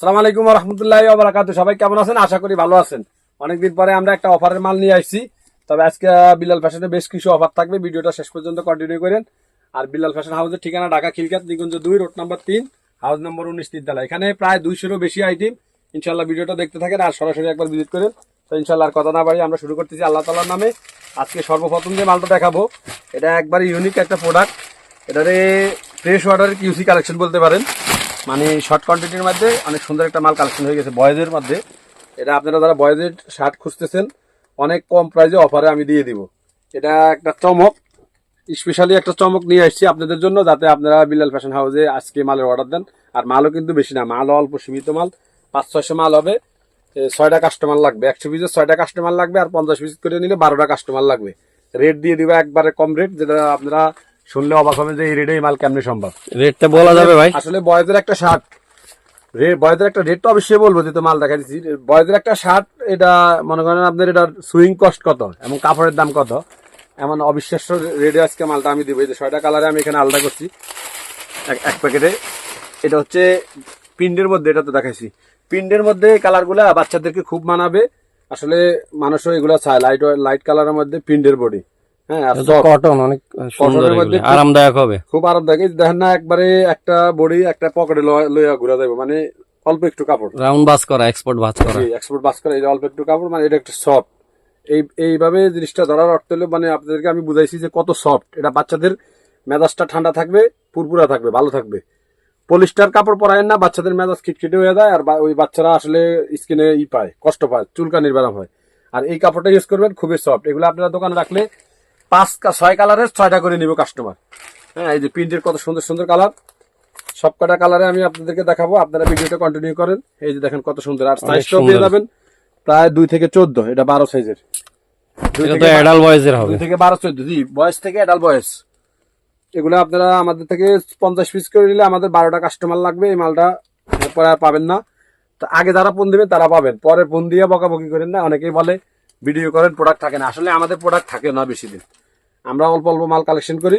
সালাম আলাইকুম রহমতুল্লাহ বারাকাতু সবাই কেমন আছেন? আশা করি ভালো আছেন। অনেকদিন পরে আমরা একটা অফারের মাল নিয়ে আসছি। তবে আজকে বিলাল ফ্যাশনে বেশ কিছু অফার থাকবে। ভিডিওটা শেষ পর্যন্ত কন্টিনিউ করেন। আর বিলাল ফ্যাশন হাউসের ঠিকানা ঢাকা খিলকাত নিকুঞ্জ দুই, রোড নাম্বার তিন হাউস নম্বর উনিশ তিনতলা এখানে প্রায় দুইশোরও বেশি আইটেম ইনশাল্লাহ ভিডিওটা দেখতে থাকেন আর সরাসরি একবার ভিজিট করেন। তো ইনশাল্লাহ আর কথা না বাড়ি আমরা শুরু করতেছি আল্লাহ তালার নামে। আজকে সর্বপ্রথম যে মালটা দেখাবো, এটা একবার ইউনিক একটা প্রোডাক্ট এটারে ফ্রেশ ওয়াটারের কিউসি কালেকশন বলতে পারেন। মানে শর্ট কোয়ান্টিটির মধ্যে অনেক সুন্দর একটা মাল কালেকশন হয়ে গেছে বয়েজের মধ্যে। এটা আপনারা যারা বয়েজের শার্ট খুঁজতেছেন, অনেক কম প্রাইসে অফারে আমি দিয়ে দিব। এটা একটা চমক স্পেশালি একটা চমক নিয়ে আসছি আপনাদের জন্য যাতে আপনারা বিলাল ফ্যাশন হাউসে আজকে মালের অর্ডার দেন। আর মালও কিন্তু বেশি না, মালও অল্প সীমিত মাল পাঁচ ছয়শো মাল হবে। ছয়টা কাস্টমার লাগবে, একশো পিসের ছয়টা কাস্টমার লাগবে আর পঞ্চাশ পিস করে নিলে বারোটা কাস্টমার লাগবে। রেট দিয়ে দিবে একবারে কম রেট যেটা আপনারা শুনলে অবাক হবেন যে এই রেটে মাল কেমনি সম্ভব? রেটটা বলা যাবে ভাই। আসলে বয়েজের একটা শার্ট। রে- বয়েজের একটা রেট তো অবশ্যই বলব যেহেতু মাল দেখা দিচ্ছি। বয়েজের একটা শার্ট এটা মনে করেন আপনার এটার সুইং কস্ট কত এবং কাপড়ের দাম কত? এমন অবিশ্বাস্য রেটে আজকে মালটা আমি দিব। এই যে ছয়টা কালারে আমি এখানে আলাদা করছি। এক- প্যাকেটে। এটা হচ্ছে পিন্ডের মধ্যে এটা তো দেখাইছি। পিন্ডের মধ্যে কালারগুলা বাচ্চাদেরকে খুব মানাবে। আসলে মানুষও এগুলা চায় লাইট লাইট কালারের মধ্যে পিন্ডের বডি। কটন অনেক সুন্দর কটনের মধ্যে এগুলি। আরামদায়ক হবে। খুব আরামদায়ক। দেখেন না একবারে একটা বডি একটা পকেটে লইয়া ঘুরা যাবে মানে অল্প একটু কাপড়। রাউন্ড বাস করা এক্সপোর্ট বাস করা। এক্সপোর্ট বাস করে এটা অল্প একটু কাপড় মানে এটা একটা সফট এই এইভাবে জিনিসটা ধরার অর্থ হলো মানে আপনাদেরকে আমি বুঝাইছি যে কত সফট এটা বাচ্চাদের মেজাজটা ঠান্ডা থাকবে পুরপুরা থাকবে ভালো থাকবে। পলিস্টার কাপড় পরায় না বাচ্চাদের মেজাজ খিটখিটে হয়ে যায় আর ওই বাচ্চারা আসলে স্কিনে ই পায় কষ্ট পায় চুলকানির ব্যারাম হয়। আর এই কাপড়টা ইউজ করবেন খুবই সফট এগুলো আপনারা দোকানে রাখলে পাঁচ ছয় কালারের ছয়টা করে নিব কাস্টমার হ্যাঁ এই যে প্রিন্টের কত সুন্দর সুন্দর কালার সব কটা কালারে আমি আপনাদেরকে দেখাবো আপনারা ভিডিওটা কন্টিনিউ করেন। এই যে দেখেন কত সুন্দর আর সাইজটাও পেয়ে সুন্দর। যাবেন। প্রায় দুই থেকে চোদ্দ এটা বারো সাইজের থেকে বারো চোদ্দ জি বয়স থেকে অ্যাডাল বয়স এগুলো আপনারা আমাদের থেকে পঞ্চাশ পিস করে নিলে আমাদের বারোটা কাস্টমার লাগবে এই মালটা পরে আর পাবেন না। তো আগে যারা ফোন দিবেন তারা পাবেন। পরে ফোন দিয়ে বকাবকি করেন না অনেকেই বলে ভিডিও করেন প্রোডাক্ট থাকে না। আসলে আমাদের প্রোডাক্ট থাকে না বেশি দিন। আমরা অল্প অল্প মাল কালেকশন করি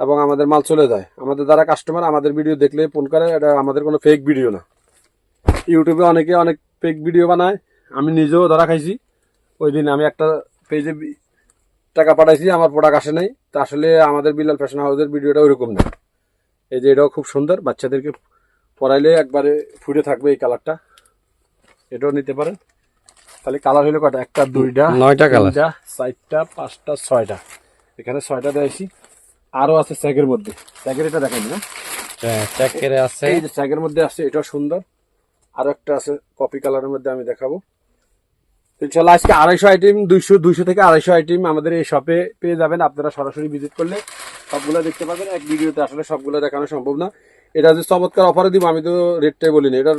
এবং আমাদের মাল চলে যায়। আমাদের দ্বারা কাস্টমার আমাদের ভিডিও দেখলে ফোন করে, এটা আমাদের কোনো ফেক ভিডিও না। ইউটিউবে অনেকে অনেক ফেক ভিডিও বানায়। আমি নিজেও ধরা খাইছি। ওই দিন আমি একটা পেজে টাকা পাঠাইছি, আমার প্রোডাক্ট আসে নাই। তা আসলে আমাদের বিলাল ফ্যাশন হাউসের ভিডিওটা ওইরকম না। এই যে এটাও খুব সুন্দর, বাচ্চাদেরকে পরাইলে একবারে ফুটে থাকবে এই কালারটা এটাও নিতে পারেন। তাহলে কালার হলো কটা একটা দুইটা নয়টা। তিনটা, চারটা পাঁচটা ছয়টা। এখানে ছয়টা দিয়েছি আরও আছে স্যাগের মধ্যে। স্যাগের এটা দেখেন না? আছে। এই যে স্যাগের মধ্যে আছে সুন্দর। আরও একটা আছে কপি কালারের মধ্যে আমি দেখাবো। ইনশাল্লাহ আজকে আড়াইশো আইটেম দুইশো দুইশো থেকে আড়াইশো আইটেম আমাদের এই শপে পেয়ে যাবেন। আপনারা সরাসরি ভিজিট করলে সবগুলো দেখতে পাবেন। এক ভিডিওতে আসলে সবগুলো দেখানো সম্ভব না। এটা যে চমৎকার অফারে দিব আমি তো রেটটাই বলিনি। এটার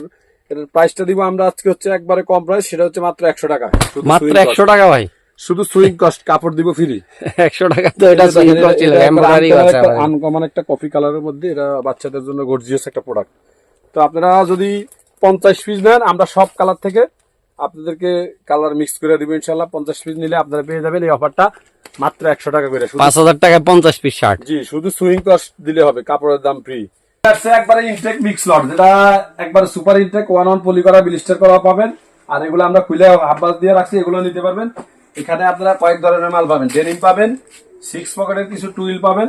এটার প্রাইসটা দিব আমরা আজকে হচ্ছে একবারে কম প্রাইস সেটা হচ্ছে মাত্র একশো টাকা। মাত্র একশো টাকা ভাই। শুধু সুইং কস্ট কাপড় দিব ফ্রি একশো টাকা তো এটা সুইং করছিল এমব্রয়ডারি আনকমন একটা কফি কালারের মধ্যে এটা বাচ্চাদের জন্য গর্জিয়াস একটা প্রোডাক্ট তো আপনারা যদি পঞ্চাশ পিস নেন আমরা সব কালার থেকে আপনাদেরকে কালার মিক্স করে দিব ইনশাল্লাহ পঞ্চাশ পিস নিলে আপনারা পেয়ে যাবেন এই অফারটা মাত্র একশো টাকা করে। পাঁচ হাজার টাকা পঞ্চাশ পিস শার্ট জি শুধু সুইং কস্ট দিলে হবে কাপড়ের দাম ফ্রি একবারে ইনটেক মিক্স লট যেটা super intact one one poly করা বিলিস্টার করা পাবেন। আর এগুলো আমরা খুলে দিয়ে রাখছি, এগুলো নিতে পারবেন। এখানে আপনারা কয়েক ধরনের মাল পাবেন ডেনিম পাবেন সিক্স পকেটের কিছু টুইল পাবেন।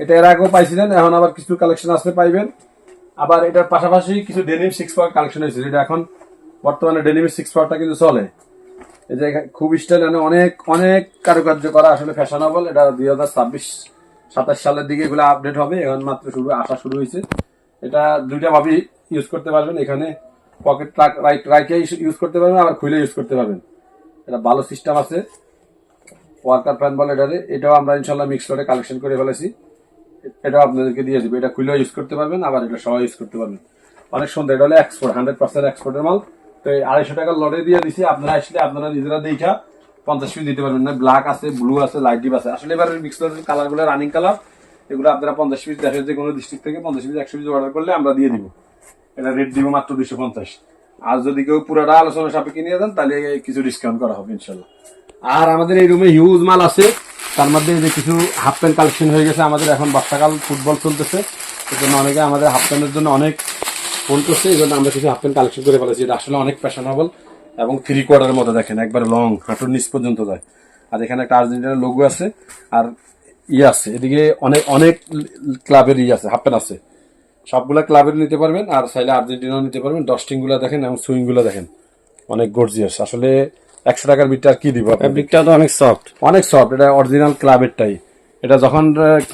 এটা এর আগেও পাইছিলেন, এখন আবার কিছু কালেকশন আসলে পাইবেন। আবার এটার পাশাপাশি কিছু ডেনিম সিক্স পকেট কালেকশন হয়েছে, যেটা এখন বর্তমানে ডেনিমের সিক্স পকেটটা কিন্তু চলে। এখানে খুব স্টাইল অনেক অনেক কারুকার্য করা আসলে ফ্যাশনেবল এটা দুই হাজার ছাব্বিশ সাতাশ সালের দিকে এগুলো আপডেট হবে এখন মাত্র শুরু আসা শুরু হয়েছে। এটা দুইটা ভাবেই ইউজ করতে পারবেন, এখানে পকেট রাইট রাইটে ইউজ করতে পারবেন, আবার খুলে ইউজ করতে পারবেন। এটা ভালো সিস্টেম আছে। ওয়ার্কার প্যান বলে এটারে, এটাও আমরা ইনশাল্লাহ মিক্স করে কালেকশন করে ফেলেছি। এটাও আপনাদেরকে দিয়ে দিবে, এটা খুলেও ইউজ করতে পারবেন, আবার এটা সবাই ইউজ করতে পারবেন। অনেক সুন্দর, এটা হলো এক্সপোর্ট হান্ড্রেড পার্সেন্ট এক্সপোর্টের মাল। তো আড়াইশো টাকার লটে দিয়ে দিছি, আপনারা আসলে আপনারা নিজেরা দেখা পঞ্চাশ পিস দিতে পারবেন না। ব্ল্যাক আছে ব্লু আছে লাইট ডিপ আছে। আসলে এবার মিক্স কালারগুলো রানিং কালার এগুলো আপনারা পঞ্চাশ পিস দেখে যে কোনো ডিস্ট্রিক্ট থেকে পঞ্চাশ পিস একশো পিস অর্ডার করলে আমরা দিয়ে দিব। এটা রেট দিব মাত্র দুশো পঞ্চাশ। আর যদি কেউ পুরোটা আলোচনা সাপেক্ষে নিয়ে যান, তাহলে কিছু ডিসকাউন্ট করা হবে ইনশাল্লাহ। আর আমাদের এই রুমে হিউজ মাল আছে। তার মধ্যে যে কিছু হাফ প্যান্ট কালেকশন হয়ে গেছে, আমাদের এখন বাচ্চাকাল ফুটবল চলতেছে। জন্য অনেকে আমাদের হাফ প্যান্টের জন্য অনেক ফোন করছে। এই জন্য আমরা কিছু হাফ প্যান্ট কালেকশন করে ফেলেছি। এটা আসলে অনেক ফ্যাশনেবল এবং থ্রি কোয়ার্টারের মতো দেখেন একবার লং হাঁটুর নিচ পর্যন্ত যায়। আর এখানে একটা আর্জেন্টিনার লোগো আছে আর ইয়ে আছে এদিকে অনেক অনেক ক্লাবের ইয়ে আছে হাফ প্যান্ট আছে। সবগুলা ক্লাবের নিতে পারবেন আর চাইলে আর্জেন্টিনাও নিতে পারবেন। ডস্টিংগুলা দেখেন এবং সুইংগুলা দেখেন অনেক গর্জিয়াস আসলে একশো টাকার বিটটা আর কি দিব? ফ্যাব্রিকটা তো অনেক সফট অনেক সফট এটা অরিজিনাল ক্লাবেরটাই এটা যখন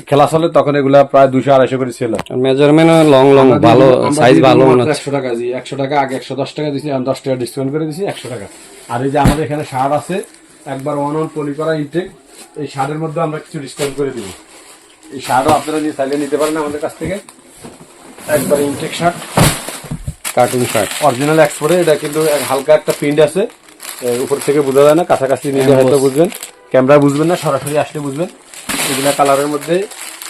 খেলা চলে তখন এগুলা প্রায় দুশো আড়াইশো করে ছিল মেজারমেন্ট লং লং ভালো সাইজ ভালো একশো টাকা জি একশো টাকা আগে একশো দশ টাকা দিছি আমি দশ টাকা ডিসকাউন্ট করে দিছি একশো টাকা। আর এই যে আমাদের এখানে সার আছে একবার ওয়ান ওয়ান পলি করা ইনটেক এই সারের মধ্যে আমরা কিছু ডিসকাউন্ট করে দিব। এই শার্টও আপনারা নিয়ে চাইলে নিতে পারেন আমাদের কাছ থেকে। একবার intact shirt cartoon shirt original এক্সপোর্টে এটা কিন্তু হালকা একটা প্রিন্ট আছে। উপর থেকে বোঝা যায় না কাছাকাছি নিলে হয়তো বুঝবেন। ক্যামেরা বুঝবেন না সরাসরি আসলে বুঝবেন। এগুলা কালারের মধ্যে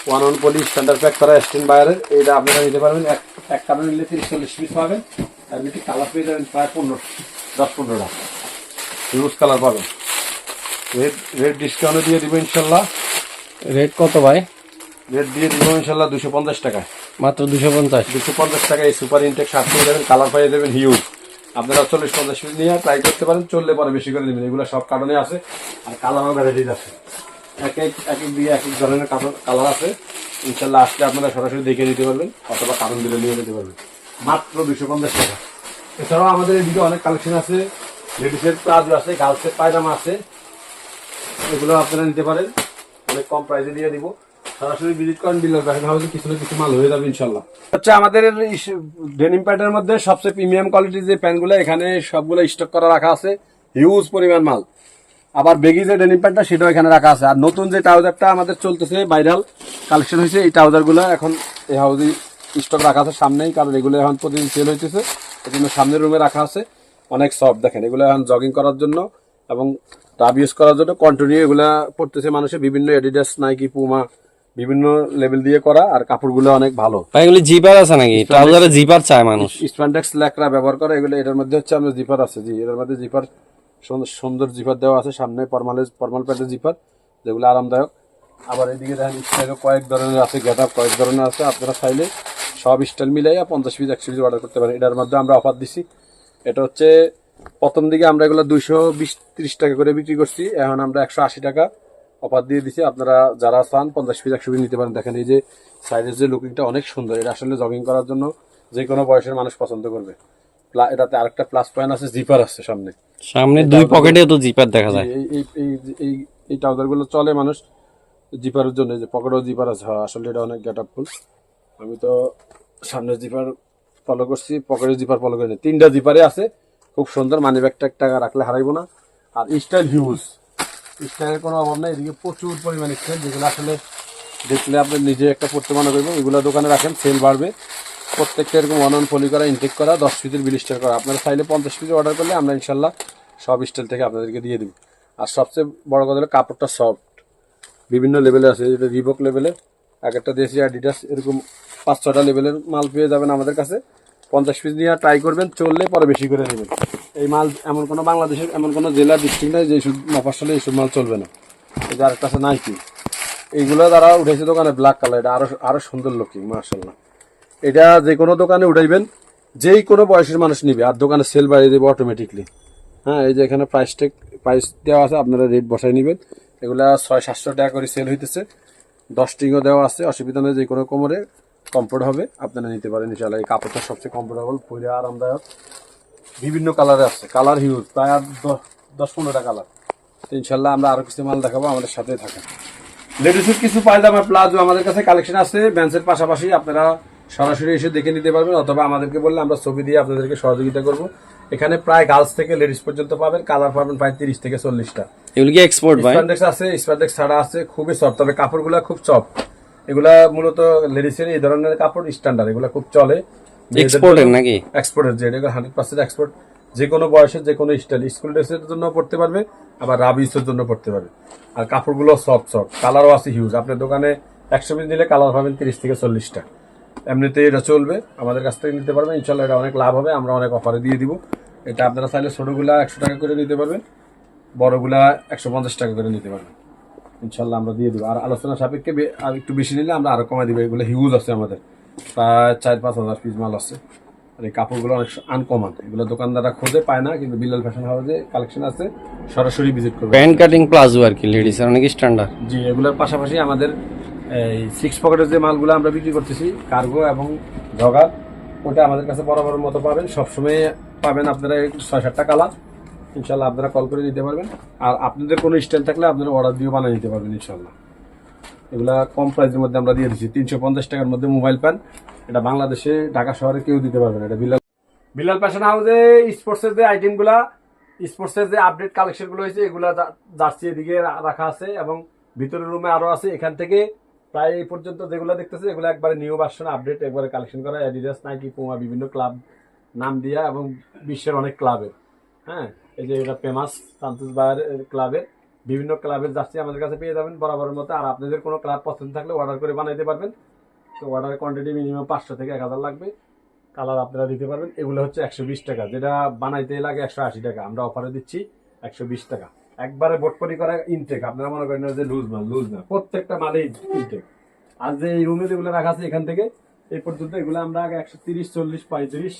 one one poly standard pack করা স্টেন বায়ারের এটা আপনারা নিতে পারবেন। এক এক কালার নিলে তিরিশ চল্লিশ পিস পাবেন। আর এমনি কালার পেয়ে যাবেন প্রায় পনেরো দশ পনেরোটা। হিউজ কালার পাবেন। রেড রেড ডিসকাউন্টে দিয়ে দিব ইনশাল্লাহ। রেট কত ভাই? রেড দিয়ে দিব ইনশাল্লাহ দুশো পঞ্চাশ টাকায়। মাত্র দুশো পঞ্চাশ। দুশো পঞ্চাশ টাকায় সুপার ইনটেক শার্ট পেয়ে যাবেন। কালার পেয়ে দেবেন হিউজ আপনারা চল্লিশ পঞ্চাশ পিস নিয়ে ট্রাই করতে পারেন। চললে পরে বেশি করে নেবেন। এগুলো সব কারণে আছে। আর কালারও ভ্যারাইটিস আছে। এক এক এক এক দিয়ে এক এক ধরনের কালার আছে। ইনশাল্লাহ আপনারা সরাসরি দেখে নিতে পারবেন, অথবা কারণ দিলে নিয়ে নিতে পারবেন। মাত্র দুশো পঞ্চাশ টাকা। এছাড়াও আমাদের এদিকে অনেক কালেকশন আছে। লেডিসের আছে গার্লসের পায়জামা আছে। এগুলো আপনারা নিতে পারেন। অনেক কম প্রাইসে দিয়ে দিব। সরাসরি ভিজিট করেন কিছু না কিছু মাল হয়ে যাবে ইনশাল্লাহ। হচ্ছে আমাদের ডেনিম প্যান্টের মধ্যে সবচেয়ে প্রিমিয়াম কোয়ালিটির যে প্যান্টগুলো এখানে সবগুলো স্টক করা রাখা আছে। হিউজ পরিমাণ মাল। আবার বেগি যে ডেনিম প্যান্টটা সেটাও এখানে রাখা আছে। আর নতুন যে ট্রাউজারটা আমাদের চলতেছে ভাইরাল কালেকশন হয়েছে এই ট্রাউজারগুলো এখন এই হাউজি স্টক রাখা আছে সামনেই কারণ এগুলো এখন প্রতিদিন সেল হইতেছে। এই জন্য সামনের রুমে রাখা আছে। অনেক সফট দেখেন এগুলো এখন জগিং করার জন্য এবং রাব ইউজ করার জন্য কন্টিনিউ এগুলা পড়তেছে মানুষের বিভিন্ন এডিডাস নাইকি পুমা বিভিন্ন লেভেল দিয়ে করা আর কাপড়গুলো অনেক ভালো। ভাই এগুলি জিপার আছে নাকি? ট্রাউজারে জিপার চায় মানুষ। স্প্যান্ডেক্স ল্যাকরা ব্যবহার করে এগুলো এটার মধ্যে হচ্ছে আমরা জিপার আছে জি এটার মধ্যে জিপার সুন্দর জিপার দেওয়া আছে সামনে ফরমাল ফরমাল প্যান্টের জিপার যেগুলো আরামদায়ক। আবার এদিকে দেখেন, স্টাইলও কয়েক ধরনের আছে গেট আপ কয়েক ধরনের আছে। আপনারা চাইলে সব স্টাইল মিলাইয়া পঞ্চাশ পিস, একশো পিস অর্ডার করতে পারেন। এটার মধ্যে আমরা অফার দিছি। এটা হচ্ছে, প্রথম দিকে আমরা এগুলো দুইশো বিশ, ত্রিশ টাকা করে বিক্রি করছি। এখন আমরা একশো আশি টাকা অফার দিয়ে দিছি। আপনারা যারা চান, পঞ্চাশ পিস, একশো পিস নিতে পারেন। দেখেন এই যে সাইডের যে লুকিংটা অনেক সুন্দর। এটা আসলে জগিং করার জন্য যে কোনো বয়সের মানুষ পছন্দ করবে। এটাতে আরেকটা প্লাস পয়েন্ট আছে জিপার আছে সামনে। সামনে দুই পকেটে তো জিপার দেখা যায়। এই এই এই এই এই ট্রাউজারগুলো চলে মানুষ জিপারের জন্য যে পকেটও জিপার আছে। হ্যাঁ, আসলে এটা অনেক গেট ফুল আমি তো সামনে জিপার ফলো করছি পকেটে জিপার ফলো করিনি। তিনটা জিপারে আছে খুব সুন্দর মানি ব্যাগটা এক টাকা রাখলে হারাইবো না। আর স্টাইল হিউজ স্টাইলের কোনো অভাব নেই এদিকে প্রচুর পরিমাণে স্টাইল যেগুলো আসলে দেখলে আপনি নিজে একটা পড়তে মনে করবেন এগুলো দোকানে রাখেন সেল বাড়বে। প্রত্যেকটা এরকম ওয়ান ওয়ান ফলি করা ইনটেক করা, দশ পিসের বিল স্টার করা। আপনারা চাইলে পঞ্চাশ পিস অর্ডার করলে আমরা ইনশাল্লাহ সব স্টাইল থেকে আপনাদেরকে দিয়ে দিব। আর সবচেয়ে বড় কথা হলো কাপড়টা সফট বিভিন্ন লেভেলে আছে, যেটা রিবক লেভেলে এক একটা দিয়েছি অ্যাডিডাস এরকম পাঁচ ছটা লেভেলের মাল পেয়ে যাবেন আমাদের কাছে। পঞ্চাশ পিস নিয়ে ট্রাই করবেন, চললে পরে বেশি করে নেবেন। এই মাল এমন কোনো বাংলাদেশের, এমন কোনো জেলা ডিস্ট্রিক্ট নাই যে এইসব মফাসলে এইসব মাল চলবে না। এই আরেকটা আছে নাইকি এইগুলো দ্বারা উঠেছে দোকানে ব্ল্যাক কালার এটা আরও আরও সুন্দর লুকিং মার্শাল্লাহ এটা যে কোনো দোকানে উঠাইবেন, যেই কোনো বয়সের মানুষ নিবে, আর দোকানে সেল বাড়িয়ে দেবে অটোমেটিকলি হ্যাঁ এই যে এখানে প্রাইস টেক প্রাইস দেওয়া আছে, আপনারা রেট বসাই নেবেন। এগুলা ছয়, সাতশো টাকা করে সেল হইতেছে। দশ টিংও দেওয়া আছে, অসুবিধা নেই, যে কোনো কোমরে কমফোর্ট হবে, আপনারা নিতে পারেন ইনশাল্লাহ এই কাপড়টা সবচেয়ে কমফোর্টেবল পরে আরামদায়ক। বিভিন্ন কালারে আছে কালার হিউজ প্রায় আর দশ পনেরোটা কালার ইনশাল্লাহ আমরা আরও কিছু মাল দেখাবো, আমাদের সাথে থাকেন। লেডিসের কিছু পায়জামা, প্লাজো আমাদের কাছে কালেকশন আছে ব্যান্সের পাশাপাশি আপনারা সরাসরি এসে দেখে নিতে পারবেন অথবা আমাদেরকে বললে আমরা ছবি দিয়ে আপনাদেরকে সহযোগিতা করব। এখানে প্রায় গার্লস থেকে লেডিস পর্যন্ত পাবেন কালার পাবেন প্রায় তিরিশ থেকে চল্লিশটা। এগুলি কি এক্সপোর্ট স্প্যান্ডেক্স আছে স্প্যান্ডেক্স ছাড়া আছে খুবই সফট তবে কাপড়গুলা খুব সফট এগুলা মূলত লেডিসের এই ধরনের কাপড় স্ট্যান্ডার্ড এগুলা খুব চলে। এক্সপোর্টের নাকি? এক্সপোর্টের যে এটা হান্ড্রেড পার্সেন্ট এক্সপোর্ট যে কোনো বয়সের যে কোনো স্টাইল স্কুল ড্রেসের জন্য পড়তে পারবে আবার রাবিসের জন্য পড়তে পারবে। আর কাপড়গুলো সফট সফট কালারও আছে হিউজ আপনার দোকানে একশো পিস নিলে কালার পাবেন তিরিশ থেকে চল্লিশটা। এমনিতে এটা চলবে। আমাদের কাছ থেকে নিতে পারবেন। ইনশাল্লাহ এটা অনেক লাভ হবে। আমরা অনেক অফারে দিয়ে দিব। এটা আপনারা চাইলে ছোটগুলা একশো টাকা করে নিতে পারবেন। বড়গুলা একশো পঞ্চাশ টাকা করে নিতে পারবেন। ইনশাল্লাহ আমরা দিয়ে দিব। আর আলোচনা সাপেক্ষে আর একটু বেশি নিলে আমরা আরও কমাই দিব। এগুলো হিউজ আছে আমাদের। প্রায় চার পাঁচ হাজার পিস মাল আছে। আর এই কাপড়গুলো অনেক আনকমন এগুলো দোকানদাররা খোঁজে পায় না কিন্তু বিলাল ফ্যাশন হাউসে কালেকশন আছে। সরাসরি ভিজিট করবে। প্যান্ট কাটিং প্লাজো আর কি লেডিস অনেক স্ট্যান্ডার্ড জি এগুলোর পাশাপাশি আমাদের এই সিক্স পকেটের যে মালগুলো আমরা বিক্রি করতেছি কার্গো এবং জগার ওটা আমাদের কাছে বরাবর মতো পাবেন। সবসময় পাবেন আপনারা ছয় সাতটা কালার ইনশাল্লাহ আপনারা কল করে নিতে পারবেন। আর আপনাদের কোনো স্টাইল থাকলে আপনারা অর্ডার দিয়ে বানিয়ে নিতে পারবেন ইনশাল্লাহ এগুলা কম প্রাইসের মধ্যে আমরা দিয়ে দিচ্ছি তিনশো পঞ্চাশ টাকার মধ্যে মোবাইল প্যান এটা বাংলাদেশে, ঢাকা শহরে কেউ দিতে পারবে না। এটা বিলাল বিলাল ফ্যাশন হাউসে স্পোর্টসের যে আইটেমগুলা স্পোর্টসের যে আপডেট কালেকশনগুলো হয়েছে, এগুলা জার্সি এদিকে রাখা আছে এবং ভিতরের রুমে আরও আছে। এখান থেকে প্রায় এই পর্যন্ত যেগুলো দেখতেছে, এগুলো একবারে নিউ ভার্সন আপডেট একবারে কালেকশন করা অ্যাডিডাস নাইকি পুমা বিভিন্ন ক্লাব নাম দিয়া এবং বিশ্বের অনেক ক্লাবের হ্যাঁ এই যে এটা ফেমাস সান্তোষ বায়ার ক্লাবের বিভিন্ন ক্লাবের জার্সি আমাদের কাছে পেয়ে যাবেন বরাবরের মতো। আর আপনাদের কোনো ক্লাব পছন্দ থাকলে অর্ডার করে বানাইতে পারবেন। তো অর্ডারের কোয়ান্টিটি মিনিমাম পাঁচশো থেকে এক হাজার লাগবে। কালার আপনারা দিতে পারবেন। এগুলো হচ্ছে একশো বিশ টাকা। যেটা বানাইতে লাগে একশো আশি টাকা। আমরা অফারে দিচ্ছি একশো বিশ টাকা। একবারে বোটপরি করা ইনটেক আপনারা মনে করেন যে লুজ মাল লুজ না প্রত্যেকটা মালে ইনটেক আর যে এই রুমে যেগুলো রাখা আছে এখান থেকে এই পর্যন্ত এগুলো আমরা আগে একশো তিরিশ চল্লিশ পঁয়ত্রিশ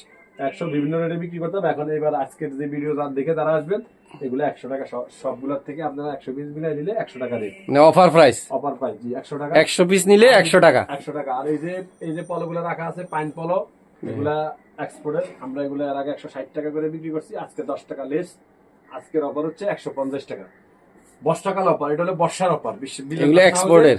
একশো বিভিন্ন রেটে বিক্রি করতাম। এখন এবার আজকের যে ভিডিও যার দেখে তারা আসবেন এগুলো একশো টাকা সব- সবগুলোর থেকে আপনারা একশো পিস মিলাই নিলে একশো টাকা রেট মানে অফার প্রাইস অফার প্রাইস জি একশো টাকা। একশো পিস নিলে একশো টাকা। একশো টাকা। আর এই যে এই যে পলোগুলো রাখা আছে পাইন পলো এগুলা এক্সপোর্টের আমরা এগুলো এর আগে একশো ষাট টাকা করে বিক্রি করছি আজকে দশ টাকা লেস আজকের অফার হচ্ছে একশো পঞ্চাশ টাকা। বর্ষাকাল অফার এটা হলো বর্ষার অফার এগুলো এক্সপোর্টের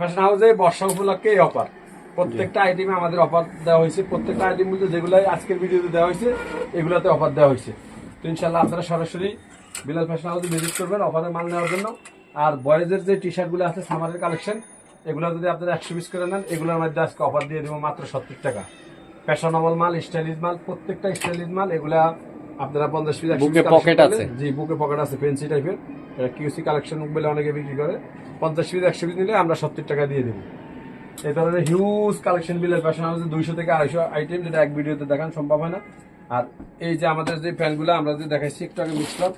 ফ্যাশন হাউসে বর্ষা উপলক্ষে এই অফার প্রত্যেকটা আইটেমে আমাদের অফার দেওয়া হয়েছে। প্রত্যেকটা আইটেম বলতে যেগুলো আজকের ভিডিওতে দেওয়া হয়েছে এগুলোতে অফার দেওয়া হয়েছে। তো ইনশাল্লাহ আপনারা সরাসরি বিলাল ফ্যাশন হাউসে ভিজিট করবেন অফারে মাল নেওয়ার জন্য। আর বয়েজের যে টি শার্টগুলো আছে সামারের কালেকশন এগুলো যদি আপনারা একশো পিস করে নেন এগুলোর মধ্যে আজকে অফার দিয়ে দেবো মাত্র সত্তর টাকা। ফ্যাশনেবল মাল স্টাইলিশ মাল প্রত্যেকটা স্টাইলিশ মাল এগুলা আপনারা পঞ্চাশ পিস বুকে পকেট আছে। জি বুকে পকেট আছে ফেন্সি টাইপের এটা কিউসি কালেকশন বলে অনেকে বিক্রি করে। পঞ্চাশ পিস একশো পিস নিলে আমরা সত্তর টাকা দিয়ে দেবো। এই ধরনের হিউজ কালেকশন বিলের ফ্যাশন হাউসে দুইশো থেকে আড়াইশো আইটেম যেটা এক ভিডিওতে দেখানো সম্ভব হয় না। আর এই যে আমাদের যে প্যান্টগুলো আমরা যে দেখাইছি একটু আগে মিক্স লট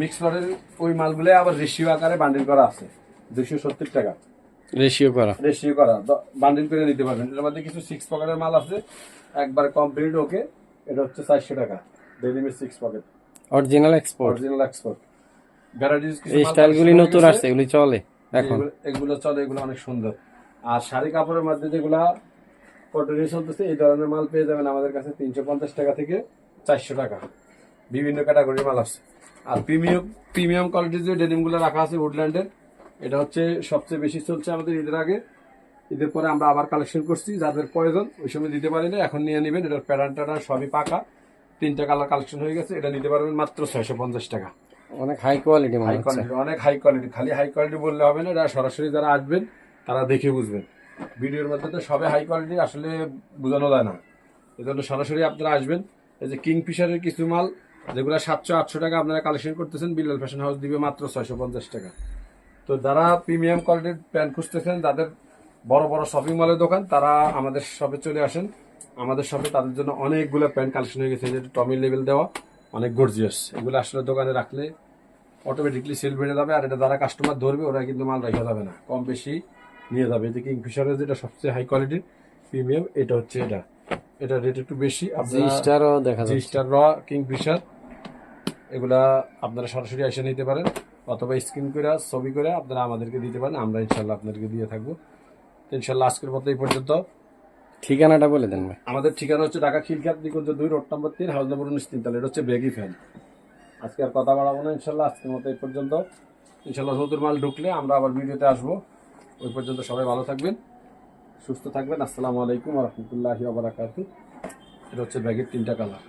মিক্স লটের ওই মালগুলো আবার রেশিও আকারে বান্ডিল করা আছে। দুইশো সত্তর টাকা। রেশিও করা। রেশিও করা। বান্ডিল করে নিতে পারবেন। এর মধ্যে কিছু সিক্স পকেটের মাল আছে। একবার কমপ্লিট ওকে এটা হচ্ছে চারশো টাকা। ডেলিমিট six pocket original export original export varieties কিছু এই স্টাইলগুলি নতুন আসছে এগুলি চলে এখন। এগুলো- চলে এগুলো অনেক সুন্দর। আর শাড়ি কাপড়ের মধ্যে যেগুলা কটনে চলতেছে এই ধরনের মাল পেয়ে যাবেন আমাদের কাছে তিনশো পঞ্চাশ টাকা থেকে চারশো টাকা। বিভিন্ন ক্যাটাগরির মাল আছে আর প্রিমিয়াম প্রিমিয়াম কোয়ালিটির যে ডেনিমগুলো রাখা আছে উডল্যান্ডের এটা হচ্ছে সবচেয়ে বেশি চলছে আমাদের ঈদের আগে। ঈদের পরে আমরা আবার কালেকশন করছি যাদের প্রয়োজন ওই সময় দিতে পারি না এখন নিয়ে নেবেন। এটার প্যাটার্ন সবই পাকা। তিনটা কালার কালেকশন হয়ে গেছে এটা নিতে পারবেন মাত্র ছয়শো পঞ্চাশ টাকা। অনেক হাই কোয়ালিটি হাই কোয়ালিটি অনেক হাই কোয়ালিটি খালি হাই কোয়ালিটি বললে হবে না এটা সরাসরি যারা আসবেন তারা দেখে বুঝবেন। ভিডিওর মধ্যে তো সবে হাই কোয়ালিটি আসলে বোঝানো যায় না। এজন্য সরাসরি আপনারা আসবেন। এই যে কিং ফিশারের কিছু মাল যেগুলো সাতশো আটশো টাকা আপনারা কালেকশন করতেছেন বিল্লাল ফ্যাশন হাউস দিবে মাত্র ছয়শো পঞ্চাশ টাকা। তো যারা প্রিমিয়াম কোয়ালিটির প্যান্ট খুঁজতেছেন যাদের বড় বড় শপিং মলের দোকান তারা আমাদের শপে চলে আসেন। আমাদের শপে তাদের জন্য অনেকগুলো প্যান্ট কালেকশন হয়ে গেছে। যেটা টমি লেভেল দেওয়া অনেক গর্জিয়াস এগুলো আসলে দোকানে রাখলে অটোমেটিকলি সেল বেড়ে যাবে আর এটা যারা কাস্টমার ধরবে ওরা কিন্তু মাল রেখে যাবে না। কম বেশি নিয়ে যাবে। যে কিংফিশারের যেটা সবচেয়ে হাই কোয়ালিটির প্রিমিয়াম এটা হচ্ছে এটা। এটা রেট একটু বেশি। জি স্টারও দেখা যাচ্ছে। স্টার র কিংফিশার এগুলা আপনারা সরাসরি এসে নিতে পারেন। অথবা স্ক্রিন করে ছবি করে আপনারা আমাদেরকে দিতে পারেন। আমরা ইনশাল্লাহ আপনাদেরকে দিয়ে থাকব। ইনশাল্লাহ আজকের মতো এই পর্যন্ত। ঠিকানাটা বলে দেন ভাই। আমাদের ঠিকানা হচ্ছে ঢাকা খিলখাত নিকুঞ্জ দুই, রোড নম্বর তিন, হাউস নম্বর উনিশ তিনতলা এটা হচ্ছে বেগি ফ্যান আজকে আর কথা বাড়াবো না, ইনশাল্লাহ আজকের মতো এই পর্যন্ত। ইনশাল্লাহ নতুন মাল ঢুকলে আমরা আবার ভিডিওতে আসব। ওই পর্যন্ত সবাই ভালো থাকবেন, সুস্থ থাকবেন। আসসালামু আলাইকুম রহমতুল্লাহি আবরাকাতু এটা হচ্ছে ব্যাগের তিনটা কালার